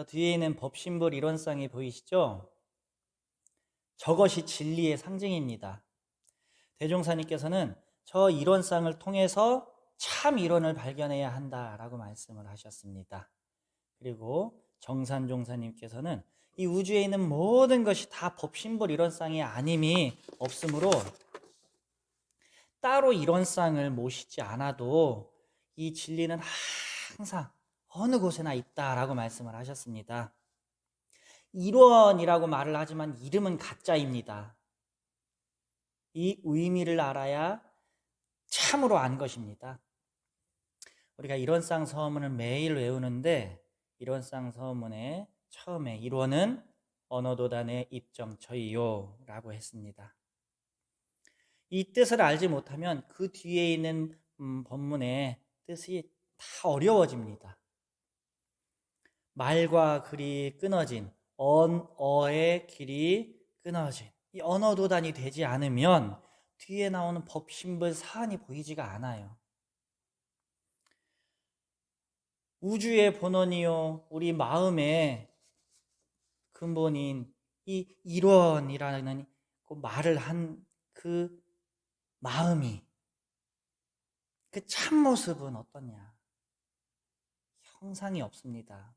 저 뒤에 있는 법신불 이론상이 보이시죠? 저것이 진리의 상징입니다. 대종사님께서는 저 이론상을 통해서 참 이론을 발견해야 한다라고 말씀을 하셨습니다. 그리고 정산종사님께서는 이 우주에 있는 모든 것이 다 법신불 이론상이 아님이 없으므로 따로 이론상을 모시지 않아도 이 진리는 항상 어느 곳에나 있다라고 말씀을 하셨습니다. 이론이라고 말을 하지만 이름은 가짜입니다. 이 의미를 알아야 참으로 안 것입니다. 우리가 이론상 서문을 매일 외우는데 이론상 서문의 처음에 일원은 언어도단의 입정처이요 라고 했습니다. 이 뜻을 알지 못하면 그 뒤에 있는 음, 본문의 뜻이 다 어려워집니다. 말과 글이 끊어진 언어의 길이 끊어진 이 언어 도단이 되지 않으면 뒤에 나오는 법신불 사안이 보이지가 않아요. 우주의 본원이요 우리 마음의 근본인 이 일원이라는 그 말을 한 그 마음이 그 참모습은 어떠냐? 형상이 없습니다.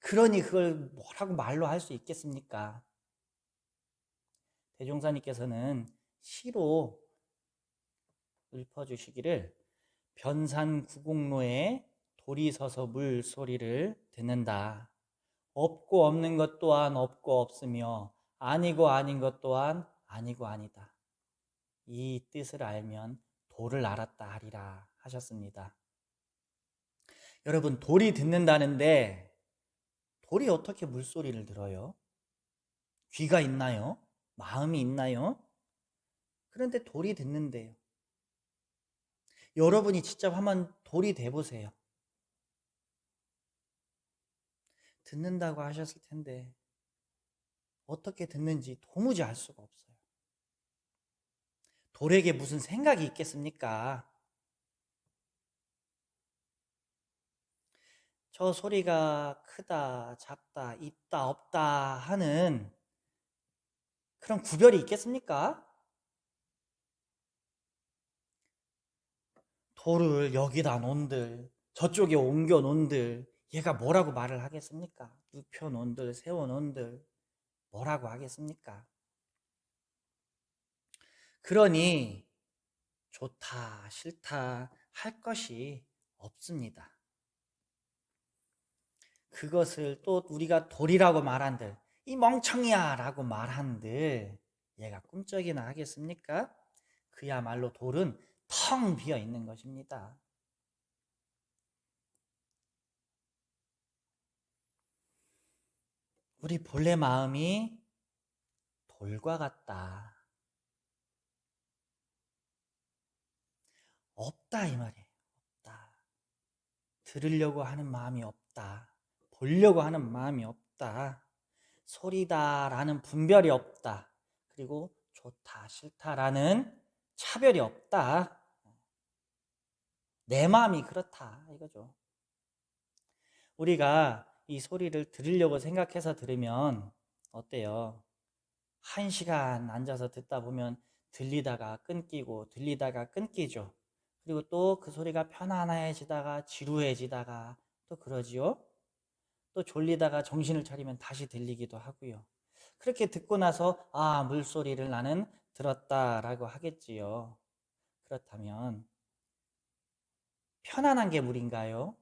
그러니 그걸 뭐라고 말로 할 수 있겠습니까? 대종사님께서는 시로 읊어주시기를 변산 구공로에 돌이 서서 물 소리를 듣는다. 없고 없는 것 또한 없고 없으며 아니고 아닌 것 또한 아니고 아니다. 이 뜻을 알면 돌을 알았다 하리라 하셨습니다. 여러분, 돌이 듣는다는데 돌이 어떻게 물소리를 들어요? 귀가 있나요? 마음이 있나요? 그런데 돌이 듣는데요. 여러분이 직접 한번 돌이 돼보세요. 듣는다고 하셨을 텐데, 어떻게 듣는지 도무지 알 수가 없어요. 돌에게 무슨 생각이 있겠습니까? 저 소리가 크다, 작다, 있다, 없다 하는 그런 구별이 있겠습니까? 돌을 여기다 놓은들, 저쪽에 옮겨 놓은들, 얘가 뭐라고 말을 하겠습니까? 눕혀 놓은들, 세워 놓은들, 뭐라고 하겠습니까? 그러니 좋다, 싫다 할 것이 없습니다. 그것을 또 우리가 돌이라고 말한들, 이 멍청이야 라고 말한들, 얘가 꿈쩍이나 하겠습니까? 그야말로 돌은 텅 비어 있는 것입니다. 우리 본래 마음이 돌과 같다. 없다 이 말이에요. 없다. 들으려고 하는 마음이 없다. 보려고 하는 마음이 없다. 소리다라는 분별이 없다. 그리고 좋다, 싫다라는 차별이 없다. 내 마음이 그렇다. 이거죠. 우리가 이 소리를 들으려고 생각해서 들으면 어때요? 한 시간 앉아서 듣다 보면 들리다가 끊기고 들리다가 끊기죠. 그리고 또 그 소리가 편안해지다가 지루해지다가 또 그러지요. 또 졸리다가 정신을 차리면 다시 들리기도 하고요. 그렇게 듣고 나서 아 물소리를 나는 들었다라고 하겠지요. 그렇다면 편안한 게 물인가요?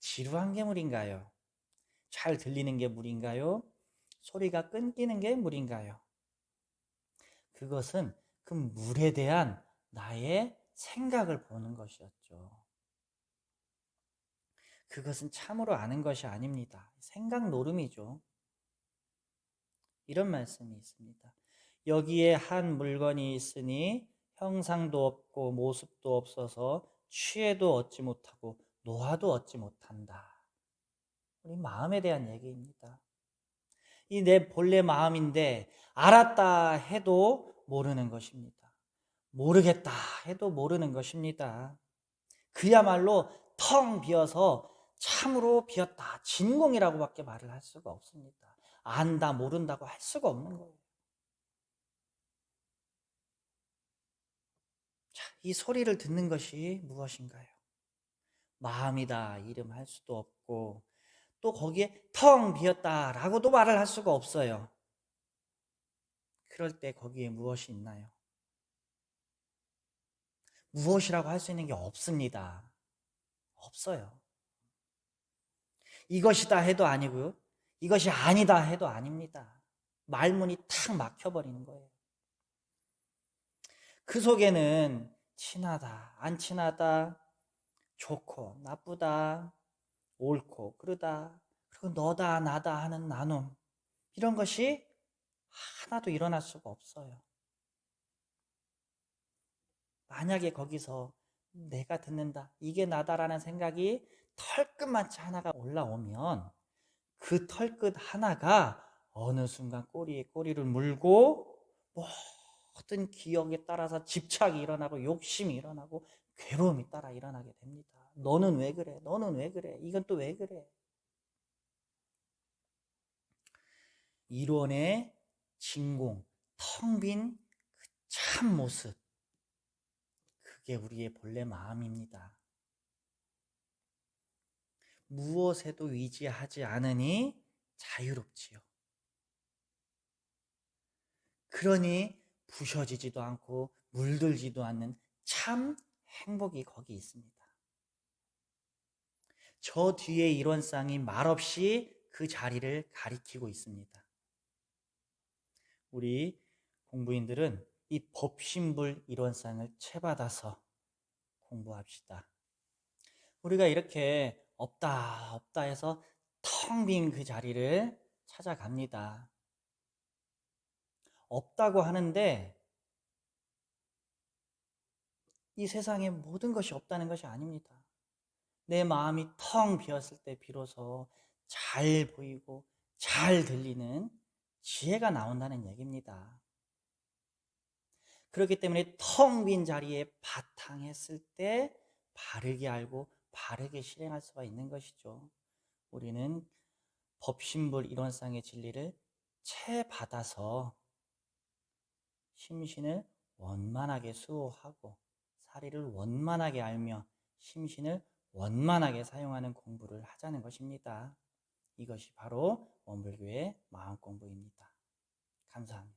지루한 게 물인가요? 잘 들리는 게 물인가요? 소리가 끊기는 게 물인가요? 그것은 그 물에 대한 나의 생각을 보는 것이었죠. 그것은 참으로 아는 것이 아닙니다. 생각 노름이죠. 이런 말씀이 있습니다. 여기에 한 물건이 있으니 형상도 없고 모습도 없어서 취해도 얻지 못하고 노화도 얻지 못한다. 우리 마음에 대한 얘기입니다. 이 내 본래 마음인데 알았다 해도 모르는 것입니다. 모르겠다 해도 모르는 것입니다. 그야말로 텅 비어서 참으로 비었다. 진공이라고밖에 말을 할 수가 없습니다. 안다, 모른다고 할 수가 없는 거예요. 자, 이 소리를 듣는 것이 무엇인가요? 마음이다. 이름할 수도 없고, 또 거기에 텅 비었다라고도 말을 할 수가 없어요. 그럴 때 거기에 무엇이 있나요? 무엇이라고 할 수 있는 게 없습니다. 없어요. 이것이다 해도 아니고요. 이것이 아니다 해도 아닙니다. 말문이 탁 막혀버리는 거예요. 그 속에는 친하다, 안 친하다, 좋고, 나쁘다, 옳고, 그러다, 그리고 너다, 나다 하는 나눔. 이런 것이 하나도 일어날 수가 없어요. 만약에 거기서 내가 듣는다, 이게 나다라는 생각이 털끝만치 하나가 올라오면 그 털끝 하나가 어느 순간 꼬리에 꼬리를 물고 모든 기억에 따라서 집착이 일어나고 욕심이 일어나고 괴로움이 따라 일어나게 됩니다. 너는 왜 그래? 너는 왜 그래? 이건 또 왜 그래? 일원의 진공, 텅 빈 그 참 모습. 그게 우리의 본래 마음입니다. 무엇에도 의지하지 않으니 자유롭지요. 그러니 부셔지지도 않고 물들지도 않는 참 행복이 거기 있습니다. 저 뒤에 일원상이 말없이 그 자리를 가리키고 있습니다. 우리 공부인들은 이 법신불 일원상을 채받아서 공부합시다. 우리가 이렇게 없다, 없다 해서 텅 빈 그 자리를 찾아갑니다. 없다고 하는데 이 세상에 모든 것이 없다는 것이 아닙니다. 내 마음이 텅 비었을 때 비로소 잘 보이고 잘 들리는 지혜가 나온다는 얘기입니다. 그렇기 때문에 텅 빈 자리에 바탕했을 때 바르게 알고 바르게 실행할 수가 있는 것이죠. 우리는 법신불 이론상의 진리를 채 받아서 심신을 원만하게 수호하고 사리를 원만하게 알며 심신을 원만하게 사용하는 공부를 하자는 것입니다. 이것이 바로 원불교의 마음 공부입니다. 감사합니다.